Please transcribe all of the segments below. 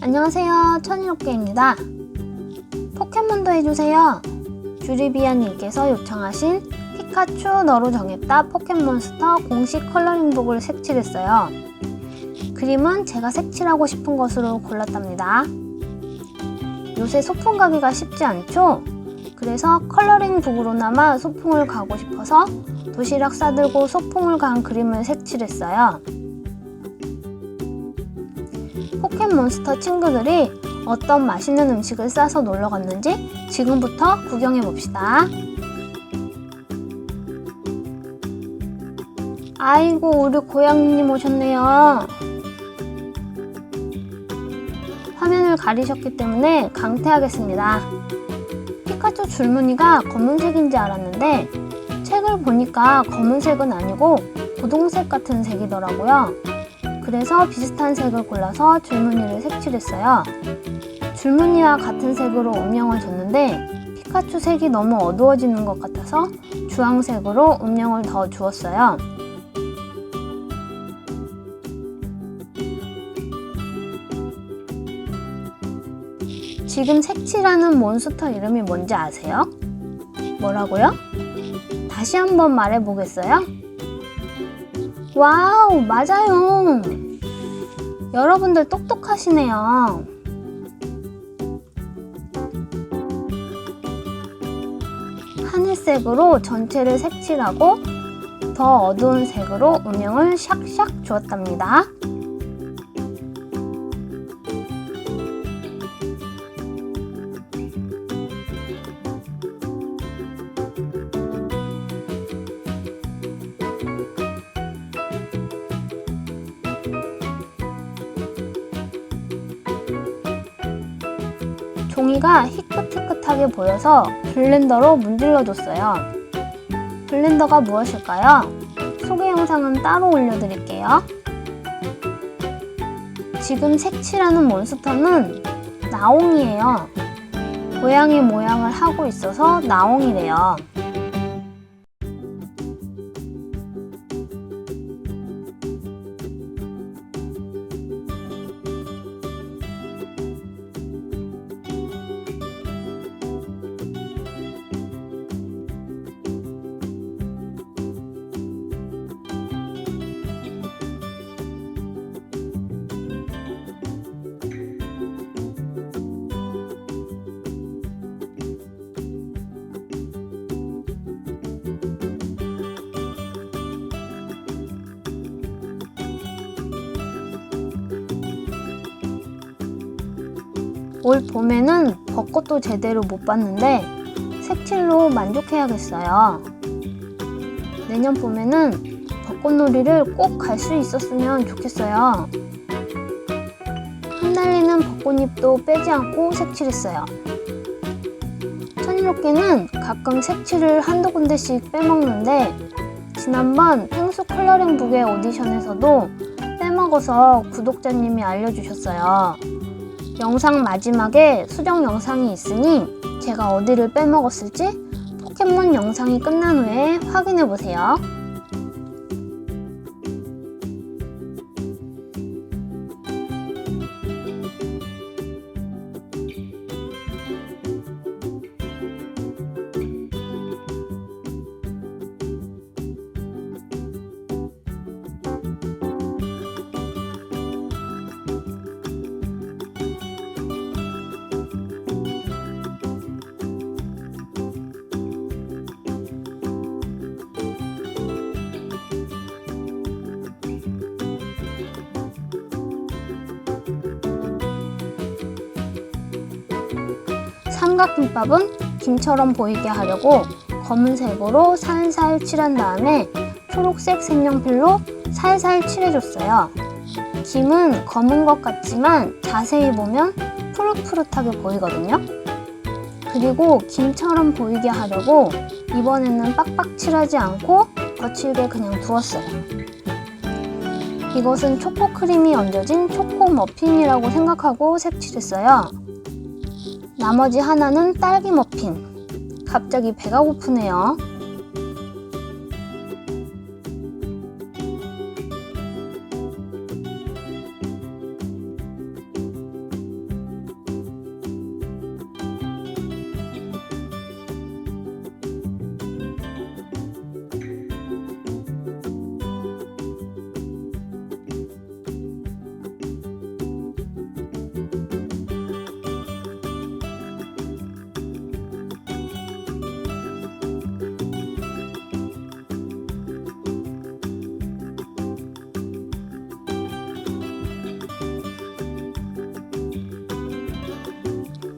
안녕하세요. 천일옥계입니다. 포켓몬도 해주세요. 주리비아님께서 요청하신 피카츄 너로 정했다 포켓몬스터 공식 컬러링북을 색칠했어요. 그림은 제가 색칠하고 싶은 것으로 골랐답니다. 요새 소풍 가기가 쉽지 않죠? 그래서 컬러링 북으로나마 소풍을 가고 싶어서 도시락 싸들고 소풍을 간 그림을 색칠했어요. 포켓몬스터 친구들이 어떤 맛있는 음식을 싸서 놀러 갔는지 지금부터 구경해 봅시다. 아이고, 우리 고양이님 오셨네요. 화면을 가리셨기 때문에 강퇴하겠습니다. 줄무늬가 검은색인지 알았는데 책을 보니까 검은색은 아니고 고동색 같은 색이더라고요. 그래서 비슷한 색을 골라서 줄무늬를 색칠했어요. 줄무늬와 같은 색으로 음영을 줬는데 피카츄 색이 너무 어두워지는 것 같아서 주황색으로 음영을 더 주었어요. 지금 색칠하는 몬스터 이름이 뭔지 아세요? 뭐라고요? 다시 한번 말해보겠어요? 와우, 맞아요. 여러분들 똑똑하시네요. 하늘색으로 전체를 색칠하고 더 어두운 색으로 음영을 샥샥 주었답니다. 종이가 희끗희끗하게 보여서 블렌더로 문질러줬어요. 블렌더가 무엇일까요? 소개 영상은 따로 올려드릴게요. 지금 색칠하는 몬스터는 나옹이에요. 고양이 모양을 하고 있어서 나옹이래요. 올 봄에는 벚꽃도 제대로 못 봤는데 색칠로 만족해야겠어요. 내년 봄에는 벚꽃놀이를 꼭 갈 수 있었으면 좋겠어요. 흩날리는 벚꽃잎도 빼지 않고 색칠했어요. 천일롭게는 가끔 색칠을 한두 군데씩 빼먹는데 지난번 펭수 컬러링 북의 오디션에서도 빼먹어서 구독자님이 알려주셨어요. 영상 마지막에 수정 영상이 있으니 제가 어디를 빼먹었을지 포켓몬 영상이 끝난 후에 확인해 보세요. 삼각김밥은 김처럼 보이게 하려고 검은색으로 살살 칠한 다음에 초록색 색연필로 살살 칠해줬어요. 김은 검은 것 같지만 자세히 보면 푸릇푸릇하게 보이거든요. 그리고 김처럼 보이게 하려고 이번에는 빡빡 칠하지 않고 거칠게 그냥 두었어요. 이것은 초코크림이 얹어진 초코 머핀이라고 생각하고 색칠했어요. 나머지 하나는 딸기 머핀. 갑자기 배가 고프네요.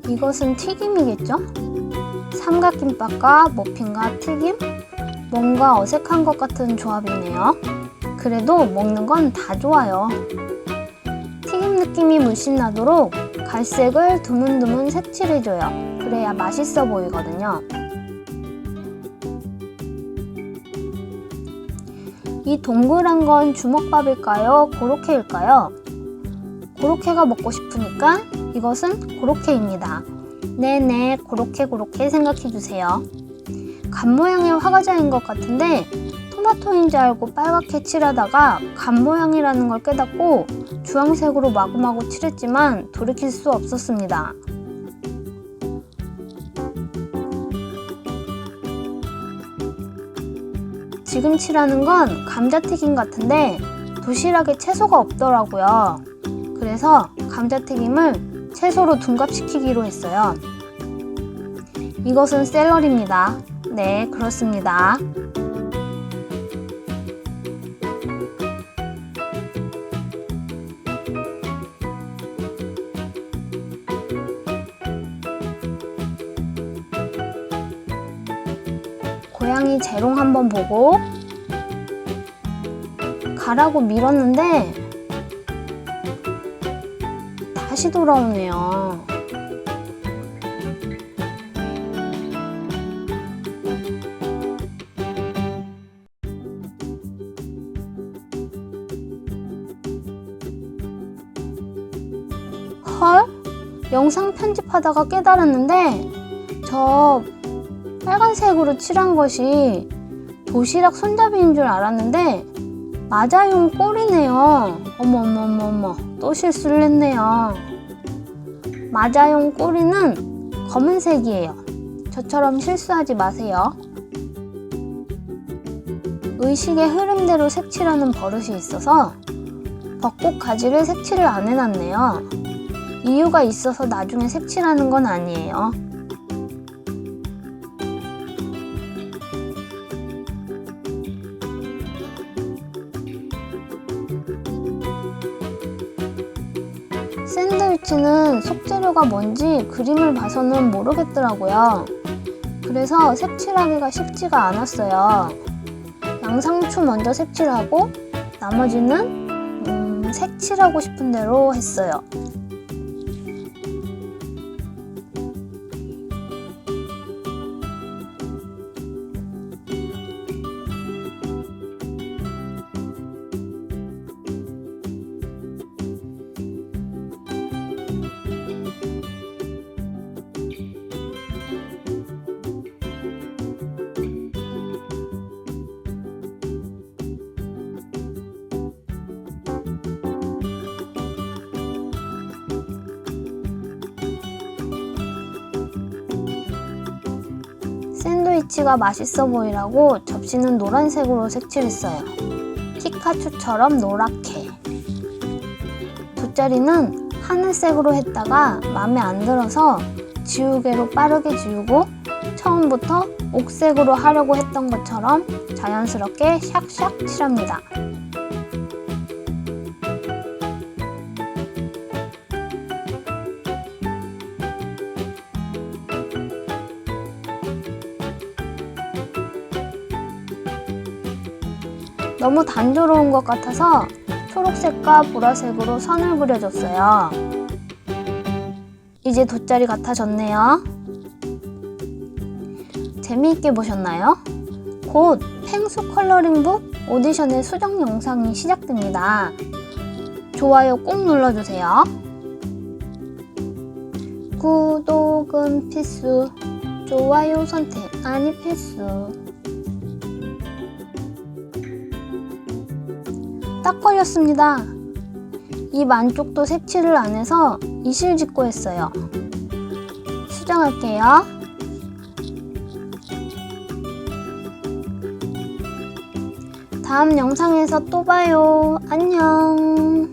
이것은 튀김이겠죠? 삼각김밥과 머핀과 튀김? 뭔가 어색한 것 같은 조합이네요. 그래도 먹는 건 다 좋아요. 튀김 느낌이 물씬 나도록 갈색을 드문드문 색칠해줘요. 그래야 맛있어 보이거든요. 이 동그란 건 주먹밥일까요? 고로케일까요? 고로케가 먹고 싶으니까 이것은 고로케입니다. 네네, 고로케 고로케 생각해주세요. 간 모양의 화과자인 것 같은데 토마토인 줄 알고 빨갛게 칠하다가 간 모양이라는 걸 깨닫고 주황색으로 마구마구 칠했지만 돌이킬 수 없었습니다. 지금 칠하는 건 감자튀김 같은데 도시락에 채소가 없더라고요. 그래서 감자튀김을 채소로 둔갑시키기로 했어요. 이것은 샐러리입니다. 네, 그렇습니다. 고양이 재롱 한번 보고 가라고 밀었는데 다시 돌아오네요. 헐? 영상 편집하다가 깨달았는데 저 빨간색으로 칠한 것이 도시락 손잡이인 줄 알았는데 맞아용 꼴이네요. 어머 어머 어머 어머 또 실수를 했네요. 맞아용 꼬리는 검은색이에요. 저처럼 실수하지 마세요. 의식의 흐름대로 색칠하는 버릇이 있어서 벚꽃 가지를 색칠을 안 해놨네요. 이유가 있어서 나중에 색칠하는 건 아니에요. 샌드위치는 속재료가 뭔지 그림을 봐서는 모르겠더라고요. 그래서 색칠하기가 쉽지가 않았어요. 양상추 먼저 색칠하고 나머지는 음, 색칠하고 싶은 대로 했어요. 샌드위치가 맛있어 보이라고 접시는 노란색으로 색칠했어요. 피카츄처럼 노랗게. 돗자리는 하늘색으로 했다가 마음에 안 들어서 지우개로 빠르게 지우고 처음부터 옥색으로 하려고 했던 것처럼 자연스럽게 샥샥 칠합니다. 너무 단조로운 것 같아서 초록색과 보라색으로 선을 그려줬어요. 이제 돗자리 같아졌네요. 재미있게 보셨나요? 곧 펭수 컬러링북 오디션의 수정 영상이 시작됩니다. 좋아요 꼭 눌러주세요. 구독은 필수, 좋아요 선택 아니 필수. 딱 걸렸습니다. 입 안쪽도 색칠을 안 해서 이실 짓고 했어요. 수정할게요. 다음 영상에서 또 봐요. 안녕.